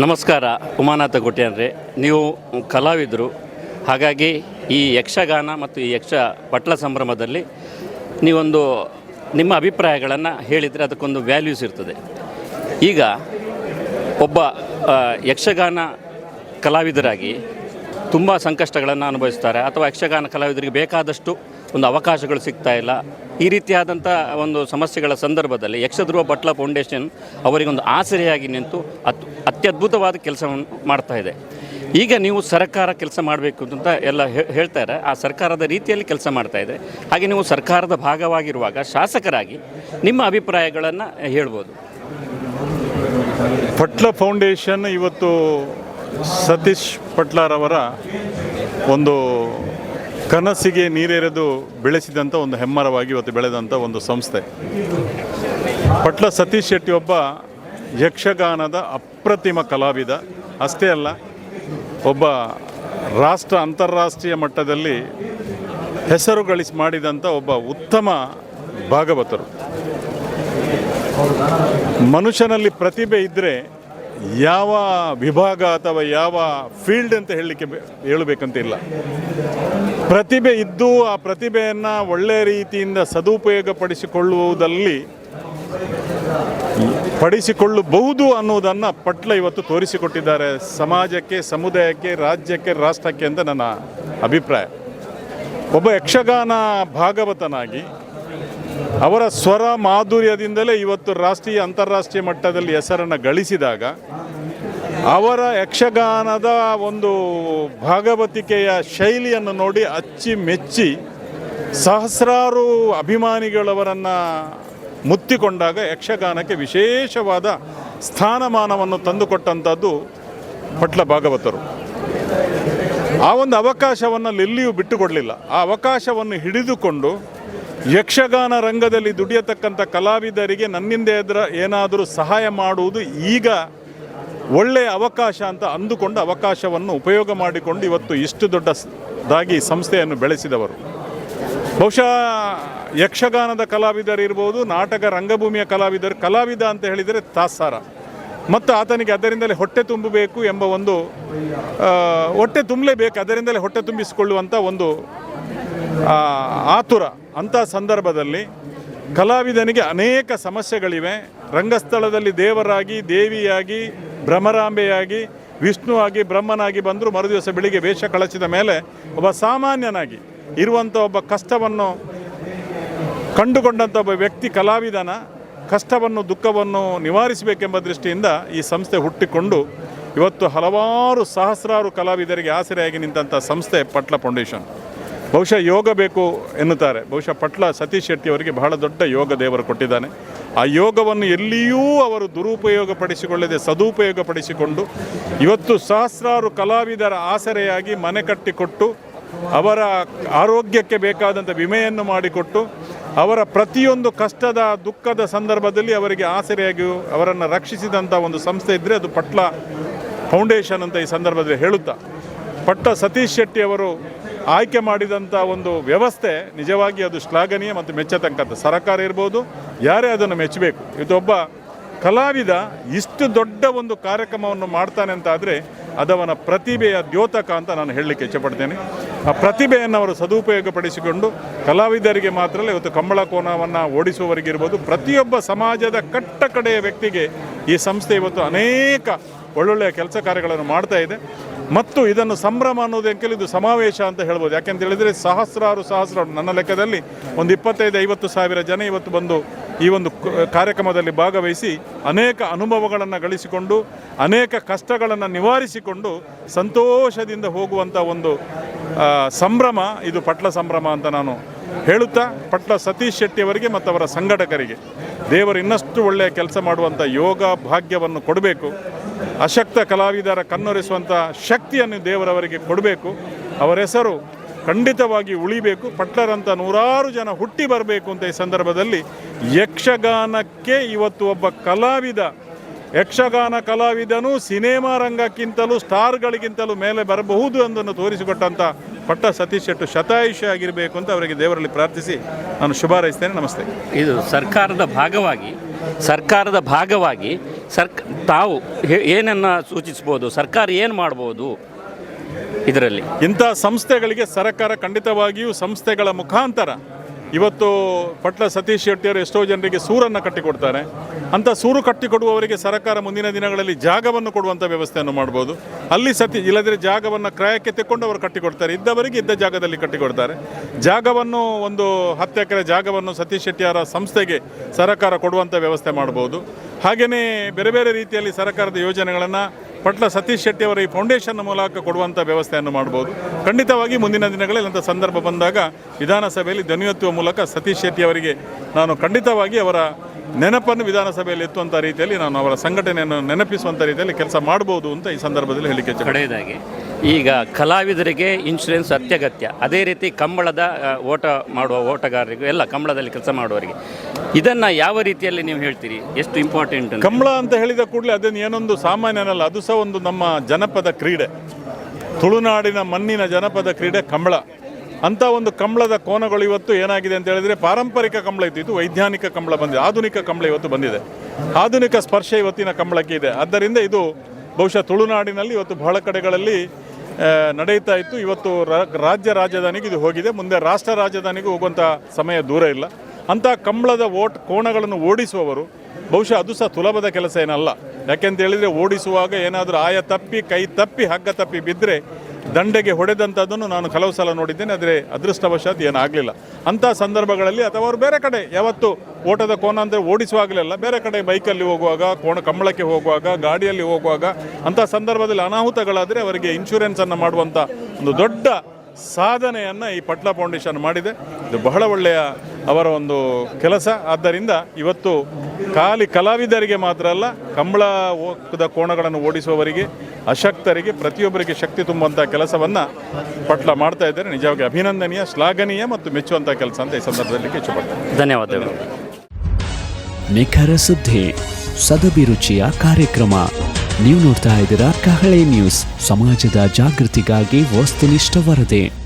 ನಮಸ್ಕಾರ, ಉಮಾನಾಥ ಗುಟ್ಯಾನ್ರೆ ನೀವು ಕಲಾವಿದರು. ಹಾಗಾಗಿ ಈ ಯಕ್ಷಗಾನ ಮತ್ತು ಈ ಯಕ್ಷ ಪಟ್ಲ ಸಂಭ್ರಮದಲ್ಲಿ ನೀವೊಂದು ನಿಮ್ಮ ಅಭಿಪ್ರಾಯಗಳನ್ನು ಹೇಳಿದರೆ ಅದಕ್ಕೊಂದು ವ್ಯಾಲ್ಯೂಸ್ ಇರ್ತದೆ. ಈಗ ಒಬ್ಬ ಯಕ್ಷಗಾನ ಕಲಾವಿದರಾಗಿ ತುಂಬ ಸಂಕಷ್ಟಗಳನ್ನು ಅನುಭವಿಸ್ತಾರೆ. ಅಥವಾ ಯಕ್ಷಗಾನ ಕಲಾವಿದರಿಗೆ ಬೇಕಾದಷ್ಟು ಒಂದು ಅವಕಾಶಗಳು ಸಿಗ್ತಾ ಇಲ್ಲ. ಈ ರೀತಿಯಾದಂಥ ಒಂದು ಸಮಸ್ಯೆಗಳ ಸಂದರ್ಭದಲ್ಲಿ ಯಕ್ಷಧ್ರುವ ಭಟ್ಲ ಫೌಂಡೇಶನ್ ಅವರಿಗೊಂದು ಆಸರೆಯಾಗಿ ನಿಂತು ಅತ್ ಅತ್ಯದ್ಭುತವಾದ ಕೆಲಸವನ್ನು ಮಾಡ್ತಾ ಇದೆ. ಈಗ ನೀವು ಸರ್ಕಾರ ಕೆಲಸ ಮಾಡಬೇಕು ಅಂತ ಎಲ್ಲ ಹೇಳ್ತಾರೆ ಆ ಸರ್ಕಾರದ ರೀತಿಯಲ್ಲಿ ಕೆಲಸ ಮಾಡ್ತಾ ಇದೆ. ಹಾಗೆ ನೀವು ಸರ್ಕಾರದ ಭಾಗವಾಗಿರುವಾಗ ಶಾಸಕರಾಗಿ ನಿಮ್ಮ ಅಭಿಪ್ರಾಯಗಳನ್ನು ಹೇಳ್ಬೋದು. ಪಟ್ಲ ಫೌಂಡೇಶನ್ ಇವತ್ತು ಸತೀಶ್ ಪಟ್ಲಾರವರ ಒಂದು ಕನಸಿಗೆ ನೀರೆರೆದು ಬೆಳೆಸಿದಂಥ ಒಂದು ಹೆಮ್ಮರವಾಗಿ ಇವತ್ತು ಬೆಳೆದಂಥ ಒಂದು ಸಂಸ್ಥೆ. ಪಟ್ಲ ಸತೀಶ್ ಶೆಟ್ಟಿ ಒಬ್ಬ ಯಕ್ಷಗಾನದ ಅಪ್ರತಿಮ ಕಲಾವಿದ. ಅಷ್ಟೇ ಅಲ್ಲ, ಒಬ್ಬ ರಾಷ್ಟ್ರ, ಅಂತಾರಾಷ್ಟ್ರೀಯ ಮಟ್ಟದಲ್ಲಿ ಹೆಸರು ಗಳಿಸಿ ಮಾಡಿದಂಥ ಒಬ್ಬ ಉತ್ತಮ ಭಾಗವತರು. ಮನುಷ್ಯನಲ್ಲಿ ಪ್ರತಿಭೆ ಇದ್ದರೆ ಯಾವ ವಿಭಾಗ ಅಥವಾ ಯಾವ ಫೀಲ್ಡ್ ಅಂತ ಹೇಳಲಿಕ್ಕೆ ಬೆ- ಹೇಳಬೇಕಂತ ಇಲ್ಲ. ಪ್ರತಿಭೆ ಇದ್ದು ಆ ಪ್ರತಿಭೆಯನ್ನು ಒಳ್ಳೆಯ ರೀತಿಯಿಂದ ಸದುಪಯೋಗ ಪಡಿಸಿಕೊಳ್ಳುವುದಲ್ಲಿ ಪಡಿಸಿಕೊಳ್ಳಬಹುದು ಅನ್ನೋದನ್ನು ಪಟ್ಲ ಇವತ್ತು ತೋರಿಸಿಕೊಟ್ಟಿದ್ದಾರೆ. ಸಮಾಜಕ್ಕೆ, ಸಮುದಾಯಕ್ಕೆ, ರಾಜ್ಯಕ್ಕೆ, ರಾಷ್ಟ್ರಕ್ಕೆ ಅಂತ ನನ್ನ ಅಭಿಪ್ರಾಯ. ಒಬ್ಬ ಯಕ್ಷಗಾನ ಭಾಗವತನಾಗಿ ಅವರ ಸ್ವರ ಮಾಧುರ್ಯದಿಂದಲೇ ಇವತ್ತು ರಾಷ್ಟ್ರೀಯ, ಅಂತಾರಾಷ್ಟ್ರೀಯ ಮಟ್ಟದಲ್ಲಿ ಹೆಸರನ್ನು ಗಳಿಸಿದಾಗ ಅವರ ಯಕ್ಷಗಾನದ ಒಂದು ಭಾಗವತಿಕೆಯ ಶೈಲಿಯನ್ನು ನೋಡಿ ಅಚ್ಚಿ ಮೆಚ್ಚಿ ಸಹಸ್ರಾರು ಅಭಿಮಾನಿಗಳವರನ್ನು ಮುತ್ತಿಕೊಂಡಾಗ ಯಕ್ಷಗಾನಕ್ಕೆ ವಿಶೇಷವಾದ ಸ್ಥಾನಮಾನವನ್ನು ತಂದುಕೊಟ್ಟಂಥದ್ದು ಪಟ್ಲ ಭಾಗವತರು. ಆ ಒಂದು ಅವಕಾಶವನ್ನು ಎಲ್ಲಿಯೂ ಬಿಟ್ಟುಕೊಡಲಿಲ್ಲ. ಆ ಅವಕಾಶವನ್ನು ಹಿಡಿದುಕೊಂಡು ಯಕ್ಷಗಾನ ರಂಗದಲ್ಲಿ ದುಡಿಯತಕ್ಕಂಥ ಕಲಾವಿದರಿಗೆ ನನ್ನಿಂದ ಎದುರ ಏನಾದರೂ ಸಹಾಯ ಮಾಡುವುದು ಈಗ ಒಳ್ಳೆಯ ಅವಕಾಶ ಅಂತ ಅಂದುಕೊಂಡು ಅವಕಾಶವನ್ನು ಉಪಯೋಗ ಮಾಡಿಕೊಂಡು ಇವತ್ತು ಇಷ್ಟು ದೊಡ್ಡದಾಗಿ ಸಂಸ್ಥೆಯನ್ನು ಬೆಳೆಸಿದವರು. ಬಹುಶಃ ಯಕ್ಷಗಾನದ ಕಲಾವಿದರಿರ್ಬೋದು ನಾಟಕ ರಂಗಭೂಮಿಯ ಕಲಾವಿದರು, ಕಲಾವಿದ ಅಂತ ಹೇಳಿದರೆ ತಾತ್ಸಾರ. ಮತ್ತು ಆತನಿಗೆ ಅದರಿಂದಲೇ ಹೊಟ್ಟೆ ತುಂಬಬೇಕು ಎಂಬ ಒಂದು ಹೊಟ್ಟೆ ತುಂಬಲೇಬೇಕು, ಅದರಿಂದಲೇ ಹೊಟ್ಟೆ ತುಂಬಿಸಿಕೊಳ್ಳುವಂಥ ಒಂದು ಆತುರ ಅಂಥ ಸಂದರ್ಭದಲ್ಲಿ ಕಲಾವಿದನಿಗೆ ಅನೇಕ ಸಮಸ್ಯೆಗಳಿವೆ. ರಂಗಸ್ಥಳದಲ್ಲಿ ದೇವರಾಗಿ, ದೇವಿಯಾಗಿ, ಭ್ರಮರಾಂಬೆಯಾಗಿ ವಿಷ್ಣು ಆಗಿ ಬ್ರಹ್ಮನಾಗಿ ಬಂದರೂ ಮರುದಿವಸ ಬೆಳಿಗ್ಗೆ ವೇಷ ಕಳಚಿದ ಮೇಲೆ ಒಬ್ಬ ಸಾಮಾನ್ಯನಾಗಿ ಇರುವಂಥ ಒಬ್ಬ ಕಷ್ಟವನ್ನು ಕಂಡುಕೊಂಡಂಥ ಒಬ್ಬ ವ್ಯಕ್ತಿ ಕಲಾವಿದನ ಕಷ್ಟವನ್ನು, ದುಃಖವನ್ನು ನಿವಾರಿಸಬೇಕೆಂಬ ದೃಷ್ಟಿಯಿಂದ ಈ ಸಂಸ್ಥೆ ಹುಟ್ಟಿಕೊಂಡು ಇವತ್ತು ಹಲವಾರು ಸಹಸ್ರಾರು ಕಲಾವಿದರಿಗೆ ಆಸರೆಯಾಗಿ ನಿಂತಹ ಸಂಸ್ಥೆ ಪಟ್ಲ ಫೌಂಡೇಶನ್. ಬಹುಶಃ ಯೋಗ ಬೇಕು ಎನ್ನುತ್ತಾರೆ. ಬಹುಶಃ ಪಟ್ಲ ಸತೀಶ್ ಶೆಟ್ಟಿ ಅವರಿಗೆ ಬಹಳ ದೊಡ್ಡ ಯೋಗ ದೇವರು ಕೊಟ್ಟಿದ್ದಾನೆ. ಆ ಯೋಗವನ್ನು ಎಲ್ಲಿಯೂ ಅವರು ದುರುಪಯೋಗ ಪಡಿಸಿಕೊಳ್ಳದೆ ಸದುಪಯೋಗ ಪಡಿಸಿಕೊಂಡು ಇವತ್ತು ಸಹಸ್ರಾರು ಕಲಾವಿದರ ಆಸರೆಯಾಗಿ ಮನೆ ಕಟ್ಟಿಕೊಟ್ಟು ಅವರ ಆರೋಗ್ಯಕ್ಕೆ ಬೇಕಾದಂಥ ವಿಮೆಯನ್ನು ಮಾಡಿಕೊಟ್ಟು ಅವರ ಪ್ರತಿಯೊಂದು ಕಷ್ಟದ, ದುಃಖದ ಸಂದರ್ಭದಲ್ಲಿ ಅವರಿಗೆ ಆಸರೆಯಾಗಿ ಅವರನ್ನು ರಕ್ಷಿಸಿದಂಥ ಒಂದು ಸಂಸ್ಥೆ ಇದ್ದರೆ ಅದು ಪಟ್ಲ ಫೌಂಡೇಶನ್ ಅಂತ ಈ ಸಂದರ್ಭದಲ್ಲಿ ಹೇಳುತ್ತಾ. ಪಟ್ಟ ಸತೀಶ್ ಶೆಟ್ಟಿ ಅವರು ಆಯ್ಕೆ ಮಾಡಿದಂಥ ಒಂದು ವ್ಯವಸ್ಥೆ ನಿಜವಾಗಿ ಅದು ಶ್ಲಾಘನೀಯ ಮತ್ತು ಮೆಚ್ಚತಕ್ಕಂಥ ಸರ್ಕಾರ ಇರ್ಬೋದು, ಯಾರೇ ಅದನ್ನು ಮೆಚ್ಚಬೇಕು. ಇದೊಬ್ಬ ಕಲಾವಿದ ಇಷ್ಟು ದೊಡ್ಡ ಒಂದು ಕಾರ್ಯಕ್ರಮವನ್ನು ಮಾಡ್ತಾನೆ ಅಂತ ಆದರೆ ಅದವನ ಪ್ರತಿಭೆಯ ದ್ಯೋತಕ ಅಂತ ನಾನು ಹೇಳಲಿಕ್ಕೆ ಇಷ್ಟಪಡ್ತೇನೆ ಆ ಪ್ರತಿಭೆಯನ್ನು ಅವರು ಸದುಪಯೋಗಪಡಿಸಿಕೊಂಡು ಕಲಾವಿದರಿಗೆ ಮಾತ್ರ ಇವತ್ತು ಕಂಬಳ ಕೋನವನ್ನು ಓಡಿಸುವವರಿಗಿರ್ಬೋದು ಪ್ರತಿಯೊಬ್ಬ ಸಮಾಜದ ಕಟ್ಟ ಕಡೆಯ ವ್ಯಕ್ತಿಗೆ ಈ ಸಂಸ್ಥೆ ಇವತ್ತು ಅನೇಕ ಒಳ್ಳೊಳ್ಳೆಯ ಕೆಲಸ ಕಾರ್ಯಗಳನ್ನು ಮಾಡ್ತಾ ಇದೆ. ಮತ್ತು ಇದನ್ನು ಸಂಭ್ರಮ ಅನ್ನೋದಕ್ಕೆ ಇದು ಸಮಾವೇಶ ಅಂತ ಹೇಳ್ಬೋದು. ಯಾಕೆಂತ ಹೇಳಿದರೆ ಸಹಸ್ರಾರು ಸಹಸ್ರಾರು, ನನ್ನ ಲೆಕ್ಕದಲ್ಲಿ ಒಂದು ಇಪ್ಪತ್ತೈದು, ಐವತ್ತು ಸಾವಿರ ಜನ ಇವತ್ತು ಬಂದು ಈ ಒಂದು ಕಾರ್ಯಕ್ರಮದಲ್ಲಿ ಭಾಗವಹಿಸಿ ಅನೇಕ ಅನುಭವಗಳನ್ನು ಗಳಿಸಿಕೊಂಡು, ಅನೇಕ ಕಷ್ಟಗಳನ್ನು ನಿವಾರಿಸಿಕೊಂಡು ಸಂತೋಷದಿಂದ ಹೋಗುವಂಥ ಒಂದು ಸಂಭ್ರಮ, ಇದು ಪಟ್ಲ ಸಂಭ್ರಮ ಅಂತ ನಾನು ಹೇಳುತ್ತಾ, ಪಟ್ಲ ಸತೀಶ್ ಶೆಟ್ಟಿ ಅವರಿಗೆ ಮತ್ತು ಅವರ ಸಂಘಟಕರಿಗೆ. ದೇವರು ಇನ್ನಷ್ಟು ಒಳ್ಳೆಯ ಕೆಲಸ ಮಾಡುವಂಥ ಯೋಗ ಭಾಗ್ಯವನ್ನು ಕೊಡಬೇಕು. ಅಶಕ್ತ ಕಲಾವಿದರ ಕಣ್ಣೊರೆಸುವಂಥ ಶಕ್ತಿಯನ್ನು ದೇವರವರಿಗೆ ಕೊಡಬೇಕು. ಅವರ ಹೆಸರು ಖಂಡಿತವಾಗಿ ಉಳಿಬೇಕು. ಪಟ್ಲರಂಥ ನೂರಾರು ಜನ ಹುಟ್ಟಿ ಬರಬೇಕು ಅಂತ ಈ ಸಂದರ್ಭದಲ್ಲಿ ಯಕ್ಷಗಾನಕ್ಕೆ ಇವತ್ತು ಒಬ್ಬ ಕಲಾವಿದ ಯಕ್ಷಗಾನ ಕಲಾವಿದನು ಸಿನಿಮಾ ರಂಗಕ್ಕಿಂತಲೂ ಸ್ಟಾರ್ಗಳಿಗಿಂತಲೂ ಮೇಲೆ ಬರಬಹುದು ಎಂದನ್ನು ತೋರಿಸಿಕೊಟ್ಟಂಥ ಪಟ್ಟ ಸತೀಶ್ ಶೆಟ್ಟು ಶತಾಯುಷಿ ಆಗಿರಬೇಕು ಅಂತ ಅವರಿಗೆ ದೇವರಲ್ಲಿ ಪ್ರಾರ್ಥಿಸಿ ನಾನು ಶುಭಾರೈಸ್ತೇನೆ ನಮಸ್ತೆ. ಇದು ಸರ್ಕಾರದ ಭಾಗವಾಗಿ ಸರ್ಕಾರದ ಭಾಗವಾಗಿ ಸರ್ಕ ತಾವು ಏನನ್ನು ಸೂಚಿಸ್ಬೋದು ಸರ್ಕಾರ ಏನು ಮಾಡ್ಬೋದು ಇದರಲ್ಲಿ? ಇಂಥ ಸಂಸ್ಥೆಗಳಿಗೆ ಸರ್ಕಾರ ಖಂಡಿತವಾಗಿಯೂ ಸಂಸ್ಥೆಗಳ ಮುಖಾಂತರ ಇವತ್ತು ಪಟ್ಲ ಸತೀಶ್ ಶೆಟ್ಟಿಯವರು ಎಷ್ಟೋ ಜನರಿಗೆ ಸೂರನ್ನು ಕಟ್ಟಿಕೊಡ್ತಾರೆ. ಅಂಥ ಸೂರು ಕಟ್ಟಿಕೊಡುವವರಿಗೆ ಸರ್ಕಾರ ಮುಂದಿನ ದಿನಗಳಲ್ಲಿ ಜಾಗವನ್ನು ಕೊಡುವಂಥ ವ್ಯವಸ್ಥೆಯನ್ನು ಮಾಡ್ಬೋದು. ಅಲ್ಲಿ ಸತಿ ಇಲ್ಲದರೆ ಜಾಗವನ್ನು ಕ್ರಯಕ್ಕೆ ತೆಕ್ಕೊಂಡು ಅವರು ಕಟ್ಟಿಕೊಡ್ತಾರೆ. ಇದ್ದವರಿಗೆ ಇದ್ದ ಜಾಗದಲ್ಲಿ ಕಟ್ಟಿಕೊಡ್ತಾರೆ. ಜಾಗವನ್ನು ಒಂದು ಹತ್ತು ಎಕರೆ ಜಾಗವನ್ನು ಸತೀಶ್ ಶೆಟ್ಟಿಯವರ ಸಂಸ್ಥೆಗೆ ಸರ್ಕಾರ ಕೊಡುವಂಥ ವ್ಯವಸ್ಥೆ ಮಾಡ್ಬೋದು. ಹಾಗೆಯೇ ಬೇರೆ ಬೇರೆ ರೀತಿಯಲ್ಲಿ ಸರ್ಕಾರದ ಯೋಜನೆಗಳನ್ನು ಪಟ್ಲ ಸತೀಶ್ ಶೆಟ್ಟಿ ಅವರ ಈ ಫೌಂಡೇಶನ್ ಮೂಲಕ ಕೊಡುವಂಥ ವ್ಯವಸ್ಥೆಯನ್ನು ಮಾಡ್ಬೋದು. ಖಂಡಿತವಾಗಿ ಮುಂದಿನ ದಿನಗಳಲ್ಲಿ ಅಂಥ ಸಂದರ್ಭ ಬಂದಾಗ ವಿಧಾನಸಭೆಯಲ್ಲಿ ಧ್ವನಿಯತ್ತುವ ಮೂಲಕ ಸತೀಶ್ ಶೆಟ್ಟಿ ಅವರಿಗೆ ನಾನು ಖಂಡಿತವಾಗಿ ಅವರ ನೆನಪನ್ನು ವಿಧಾನಸಭೆಯಲ್ಲಿ ಎತ್ತುವಂಥ ರೀತಿಯಲ್ಲಿ ನಾನು ಅವರ ಸಂಘಟನೆಯನ್ನು ನೆನಪಿಸುವಂಥ ರೀತಿಯಲ್ಲಿ ಕೆಲಸ ಮಾಡ್ಬೋದು ಅಂತ ಈ ಸಂದರ್ಭದಲ್ಲಿ ಹೇಳಿಕೆ ಕಡೆಯದಾಗಿ ಈಗ ಕಲಾವಿದರಿಗೆ ಇನ್ಶೂರೆನ್ಸ್ ಅತ್ಯಗತ್ಯ. ಅದೇ ರೀತಿ ಕಂಬಳದ ಓಟ ಮಾಡುವ ಓಟಗಾರರಿಗೂ ಎಲ್ಲ ಕಂಬಳದಲ್ಲಿ ಕೆಲಸ ಮಾಡುವವರಿಗೆ. ಇದನ್ನು ಯಾವ ರೀತಿಯಲ್ಲಿ ನೀವು ಹೇಳ್ತೀರಿ? ಎಷ್ಟು ಇಂಪಾರ್ಟೆಂಟ್ ಕಂಬಳ ಅಂತ ಹೇಳಿದ ಕೂಡಲೇ ಅದನ್ನು ಏನೊಂದು ಸಾಮಾನ್ಯನಲ್ಲ ಅದು ಸಹ ಒಂದು ನಮ್ಮ ಜನಪದ ಕ್ರೀಡೆ. ತುಳುನಾಡಿನ ಮಣ್ಣಿನ ಜನಪದ ಕ್ರೀಡೆ ಕಂಬಳ. ಅಂತ ಒಂದು ಕಂಬಳದ ಕೋನಗಳು ಇವತ್ತು ಏನಾಗಿದೆ ಅಂತ ಹೇಳಿದ್ರೆ ಪಾರಂಪರಿಕ ಕಂಬಳ ಇತ್ತು. ಇದು ವೈಜ್ಞಾನಿಕ ಕಂಬಳ ಬಂದಿದೆ. ಆಧುನಿಕ ಕಂಬಳ ಇವತ್ತು ಬಂದಿದೆ. ಆಧುನಿಕ ಸ್ಪರ್ಶ ಇವತ್ತಿನ ಕಂಬಳಕ್ಕೆ ಇದೆ. ಆದ್ದರಿಂದ ಇದು ಬಹುಶಃ ತುಳುನಾಡಿನಲ್ಲಿ ಇವತ್ತು ಬಹಳ ಕಡೆಗಳಲ್ಲಿ ನಡೆಯುತ್ತಾ ಇತ್ತು. ಇವತ್ತು ರಾಜ್ಯ ರಾಜಧಾನಿಗೆ ಇದು ಹೋಗಿದೆ. ಮುಂದೆ ರಾಷ್ಟ್ರ ರಾಜಧಾನಿಗೂ ಹೋಗುವಂಥ ಸಮಯ ದೂರ ಇಲ್ಲ. ಅಂಥ ಕಂಬಳದ ಓಟ್ ಕೋಣಗಳನ್ನು ಓಡಿಸುವವರು ಬಹುಶಃ ಅದು ಸಹ ಸುಲಭದ ಕೆಲಸ ಏನಲ್ಲ. ಯಾಕೆಂತ ಹೇಳಿದರೆ ಓಡಿಸುವಾಗ ಏನಾದರೂ ಆಯ ತಪ್ಪಿ, ಕೈ ತಪ್ಪಿ, ಹಗ್ಗ ತಪ್ಪಿ ಬಿದ್ದರೆ ದಂಡೆಗೆ ಹೊಡೆದಂಥದ್ದನ್ನು ನಾನು ಕೆಲವು ಸಲ ನೋಡಿದ್ದೇನೆ, ಆದರೆ ಅದೃಷ್ಟವಶಾತ್ ಏನಾಗಲಿಲ್ಲ. ಅಂಥ ಸಂದರ್ಭಗಳಲ್ಲಿ, ಅಥವಾ ಅವರು ಬೇರೆ ಕಡೆ, ಯಾವತ್ತು ಓಟದ ಕೋನ ಅಂದರೆ ಓಡಿಸುವಾಗಲಿಲ್ಲ. ಬೇರೆ ಕಡೆ ಬೈಕಲ್ಲಿ ಹೋಗುವಾಗ, ಕೋಣ, ಕಂಬಳಕ್ಕೆ ಹೋಗುವಾಗ, ಗಾಡಿಯಲ್ಲಿ ಹೋಗುವಾಗ, ಅಂಥ ಸಂದರ್ಭದಲ್ಲಿ ಅನಾಹುತಗಳಾದರೆ ಅವರಿಗೆ ಇನ್ಶೂರೆನ್ಸನ್ನು ಮಾಡುವಂಥ ಒಂದು ದೊಡ್ಡ ಸಾಧನೆಯನ್ನು ಈ ಪಟ್ಲ ಫೌಂಡೇಶನ್ ಮಾಡಿದೆ. ಇದು ಬಹಳ ಒಳ್ಳೆಯ ಅವರ ಒಂದು ಕೆಲಸ. ಆದ್ದರಿಂದ ಇವತ್ತು ಖಾಲಿ ಕಲಾವಿದರಿಗೆ ಮಾತ್ರ ಅಲ್ಲ, ಕಂಬಳ ಓಕದ ಕೋಣಗಳನ್ನು ಓಡಿಸುವವರಿಗೆ ಅಶಕ್ತರಿಗೆ ಪ್ರತಿಯೊಬ್ಬರಿಗೆ ಶಕ್ತಿ ತುಂಬುವಂಥ ಕೆಲಸವನ್ನು ಪಟ್ಲ ಮಾಡ್ತಾ ಇದ್ದಾರೆ. ನಿಜವಾಗಿ ಅಭಿನಂದನೀಯ ಶ್ಲಾಘನೀಯ ಮತ್ತು ಮೆಚ್ಚುವಂಥ ಕೆಲಸ ಅಂತ ಈ ಸಂದರ್ಭದಲ್ಲಿ ಇಚ್ಛಪಡ್ತೇನೆ ಧನ್ಯವಾದಗಳು. ನಿಖರ ಸುದ್ದಿ ಸದಭಿರುಚಿಯ ಕಾರ್ಯಕ್ರಮ. ನೀವು ನೋಡ್ತಾ ಇದ್ದೀರಾ ಕಹಳೆ ನ್ಯೂಸ್. ಸಮಾಜದ ಜಾಗೃತಿಗಾಗಿ ವಸ್ತುನಿಷ್ಠ ವರದಿ.